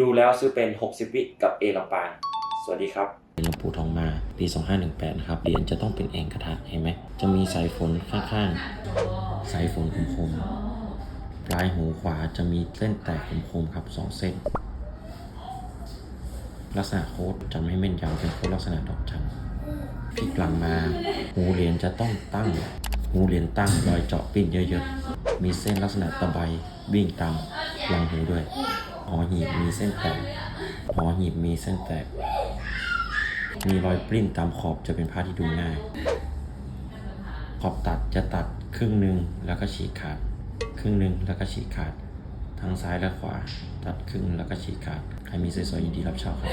ดูแล้วซื้อเป็น 60 วิกับเอลำปาง สวัสดีครับหลวงปู่ทองมาปี 2518 นะครับเหรียญจะต้องเป็นเองกระทะเห็นไหม จะมีสายฝนข้างๆ สายฝนคมๆ ปลายหูขวาจะมีเส้นแตกคมๆครับสองเส้น ลักษณะโค้ดจำให้แม่นยำเป็นโค้ดลักษณะดอกจันพลิกหลังมา หูเหรียญจะต้องตั้ง หูเหรียญตั้งรอยเจาะปิ้นเยอะๆ มีเส้นลักษณะตะไบวิ่งตามหลังหูด้วย หอหีบมีเส้นแตกหอหีบมีเส้นแตก มีรอยปริ้นตามขอบจะเป็นผ้าที่ดูง่าย ขอบตัดจะตัดครึ่งหนึ่งแล้วก็ฉีกขาด ครึ่งหนึ่งแล้วก็ฉีกขาด ทั้งซ้ายและขวา ตัดครึ่งแล้วก็ฉีกขาด ใครมีสวยๆยินดีรับเช่าครับ